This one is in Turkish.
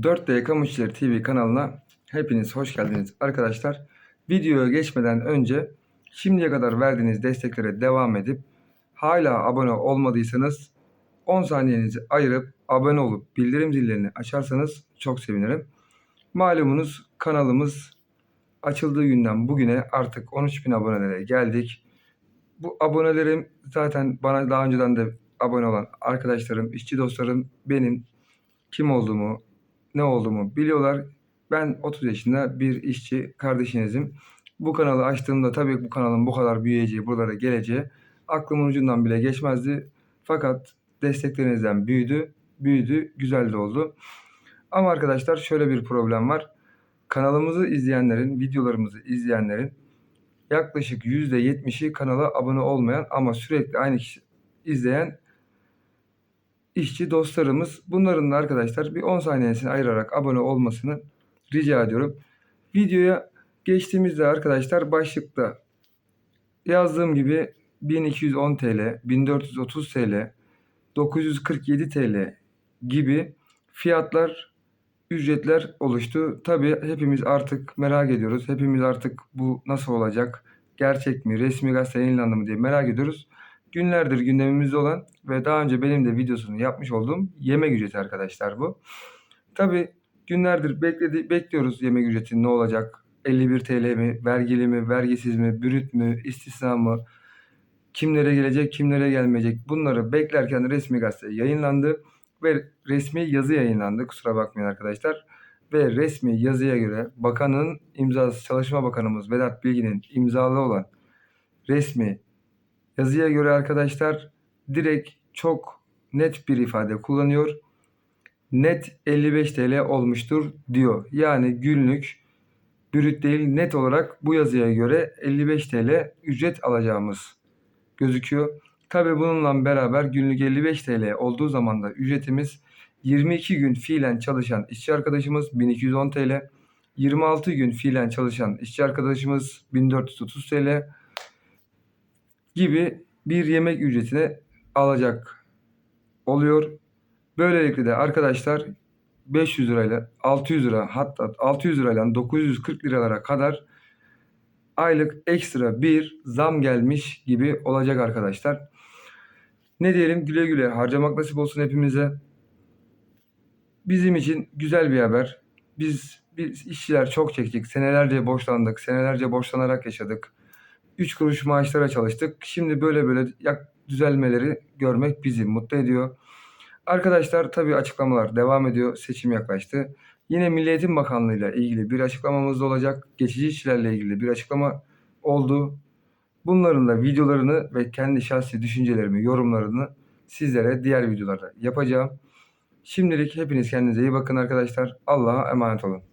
4D Kamu İşçileri TV kanalına hepiniz hoş geldiniz arkadaşlar. Videoya geçmeden önce şimdiye kadar verdiğiniz desteklere devam edip hala abone olmadıysanız 10 saniyenizi ayırıp abone olup bildirim zillerini açarsanız çok sevinirim. Malumunuz kanalımız açıldığı günden bugüne artık 13.000 abonelere geldik. Bu abonelerim zaten bana daha önceden de abone olan arkadaşlarım, işçi dostlarım benim kim olduğumu, ne olduğumu biliyorlar. Ben 30 yaşında bir işçi kardeşinizim. Bu kanalı açtığımda tabii bu kanalın bu kadar büyüyeceği, buralara geleceği aklımın ucundan bile geçmezdi. Fakat desteklerinizden büyüdü, büyüdü, güzel de oldu. Ama arkadaşlar şöyle bir problem var. Kanalımızı izleyenlerin, videolarımızı izleyenlerin yaklaşık %70'i kanala abone olmayan ama sürekli aynı kişi izleyen işçi dostlarımız. Bunların da arkadaşlar bir 10 saniyesini ayırarak abone olmasını rica ediyorum. Videoya geçtiğimizde arkadaşlar başlıkta yazdığım gibi 1210 TL, 1430 TL, 947 TL gibi fiyatlar, ücretler oluştu. Tabii hepimiz artık merak ediyoruz. Hepimiz artık bu nasıl olacak? Gerçek mi? Resmi gazete yayınlandı mı diye merak ediyoruz. Günlerdir gündemimizde olan ve daha önce benim de videosunu yapmış olduğum yemek ücreti arkadaşlar bu. Tabii günlerdir bekledi, bekliyoruz yemek ücreti ne olacak? 51 TL mi? Vergili mi? Vergisiz mi? Brüt mü? istisna mı? Kimlere gelecek? Kimlere gelmeyecek? Bunları beklerken resmi gazete yayınlandı ve resmi yazı yayınlandı. Kusura bakmayın arkadaşlar. Ve resmi yazıya göre bakanın imzası Çalışma Bakanımız Vedat Bilgin'in imzalı olan resmi yazıya göre arkadaşlar direkt çok net bir ifade kullanıyor. Net 55 TL olmuştur diyor. Yani günlük brüt değil net olarak bu yazıya göre 55 TL ücret alacağımız gözüküyor. Tabi bununla beraber günlük 55 TL olduğu zaman da ücretimiz 22 gün fiilen çalışan işçi arkadaşımız 1210 TL, 26 gün fiilen çalışan işçi arkadaşımız 1430 TL gibi bir yemek ücretine alacak oluyor. Böylelikle de arkadaşlar 500 lirayla 600 lira hatta 600 lirayla 940 liralara kadar aylık ekstra bir zam gelmiş gibi olacak arkadaşlar. Ne diyelim güle güle harcamak nasip olsun hepimize. Bizim için güzel bir haber. Biz biz işçiler çok çektik. Senelerce borçlandık. Senelerce borçlanarak yaşadık. 3 kuruş maaşlara çalıştık. Şimdi böyle böyle yak düzelmeleri görmek bizi mutlu ediyor. Arkadaşlar tabii açıklamalar devam ediyor. Seçim yaklaştı. Yine Milli Eğitim Bakanlığı ile ilgili bir açıklamamız da olacak. Geçici işçilerle ilgili bir açıklama oldu. Bunların da videolarını ve kendi şahsi düşüncelerimi, yorumlarını sizlere diğer videolarda yapacağım. Şimdilik hepiniz kendinize iyi bakın arkadaşlar. Allah'a emanet olun.